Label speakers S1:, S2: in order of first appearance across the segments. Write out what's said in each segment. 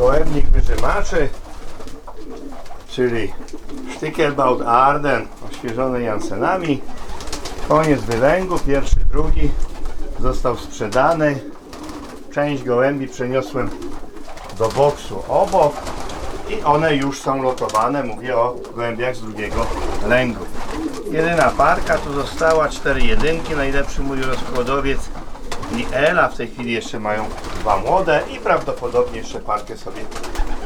S1: Gołębnik wyżymaczy, czyli Stickelbaut Arden, oświeżony Jansenami. Koniec wylęgu, pierwszy, drugi został sprzedany. Część gołębi przeniosłem do boksu obok i one już są lotowane. Mówię o gołębiach z drugiego lęgu. Jedyna parka tu została, cztery jedynki, najlepszy mój rozkładowiec i Ela. W tej chwili jeszcze mają dwa młode i prawdopodobnie jeszcze parkę sobie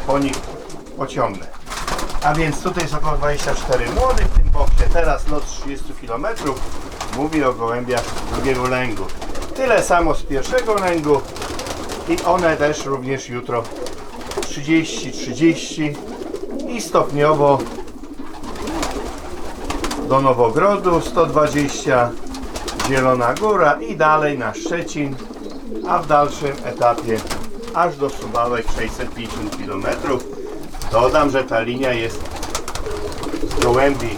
S1: po nich pociągnę. A więc tutaj jest około 24 młodych w tym boksie. Teraz lot 30 km. Mówi o gołębiach drugiego lęgu. Tyle samo z pierwszego lęgu i one też również jutro 30, 30 i stopniowo do Nowogrodu 120 Zielona Góra i dalej na Szczecin, a w dalszym etapie aż do Suwałek 650 km. Dodam, że ta linia jest z gołębi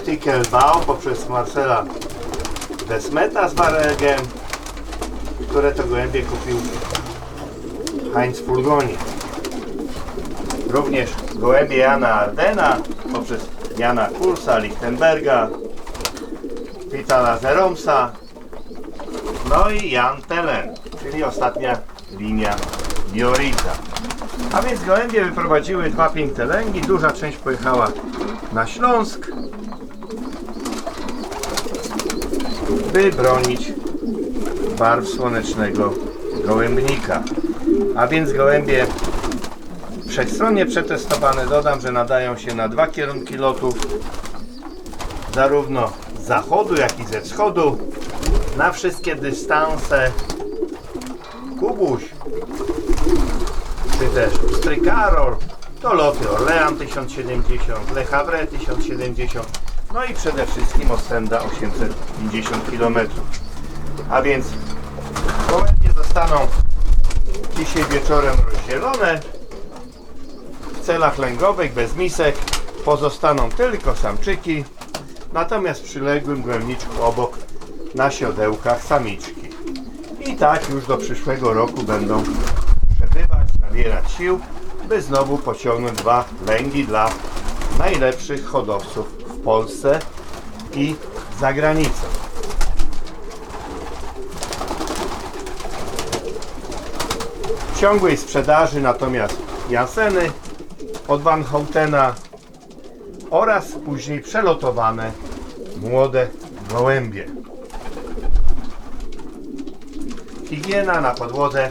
S1: Stickelbau poprzez Marcela Desmeta z Baregem, które to gołębie kupił Heinz Fulgoni. Również gołębie Jana Ardena poprzez Jana Kursa, Lichtenberga, Vitala Zeromsa, no i Jan Telen, czyli ostatnia linia Biorita. A więc gołębie wyprowadziły dwa piękne lęgi, duża część pojechała na Śląsk, by bronić barw słonecznego gołębnika. A więc gołębie wszechstronnie przetestowane, dodam, że nadają się na dwa kierunki lotów, zarówno z zachodu, jak i ze wschodu, na wszystkie dystanse. Kubuś, czy też Pstry Karol, to loty Orlean 1070, Le Havre 1070, no i przede wszystkim Ostenda 850 km. A więc gołębie zostaną dzisiaj wieczorem rozdzielone w celach lęgowych, bez misek. Pozostaną tylko samczyki, natomiast w przyległym głębniczku obok na siodełkach samiczki. I tak już do przyszłego roku będą przebywać, nabierać sił, by znowu pociągnąć dwa lęgi dla najlepszych hodowców w Polsce i za granicą. W ciągłej sprzedaży natomiast Janseny od Van Houtena oraz później przelotowane młode gołębie. Higiena na podłodze,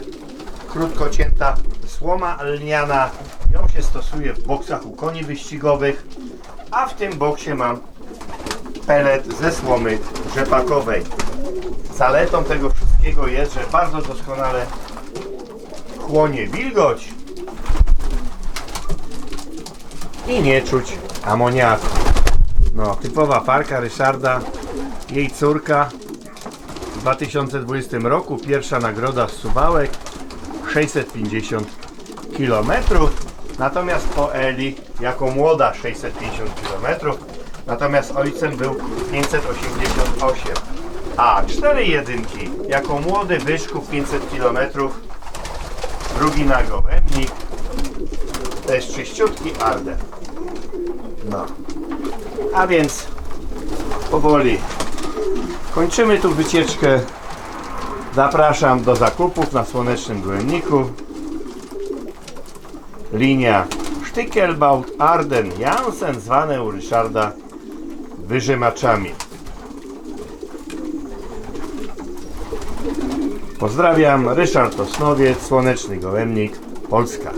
S1: krótko cięta słoma lniana. Ją się stosuje w boksach u koni wyścigowych, a w tym boksie mam pelet ze słomy rzepakowej. Zaletą tego wszystkiego jest, że bardzo doskonale chłonie wilgoć i nie czuć amoniaku. No, typowa parka Ryszarda, jej córka w 2020 roku, pierwsza nagroda z Suwałek, 650 km. Natomiast po Eli, jako młoda 650 km, natomiast ojcem był 588. A cztery jedynki, jako młody Wyszków 500 km, drugi na gołębnik, też czyściutki Arden. No. A więc powoli kończymy tu wycieczkę. Zapraszam do zakupów na Słonecznym Gołębniku. Linia Stickelbaut Arden Jansen zwane u Ryszarda wyżymaczami. Pozdrawiam, Ryszard Osnowiec, Słoneczny Gołębnik, Polska.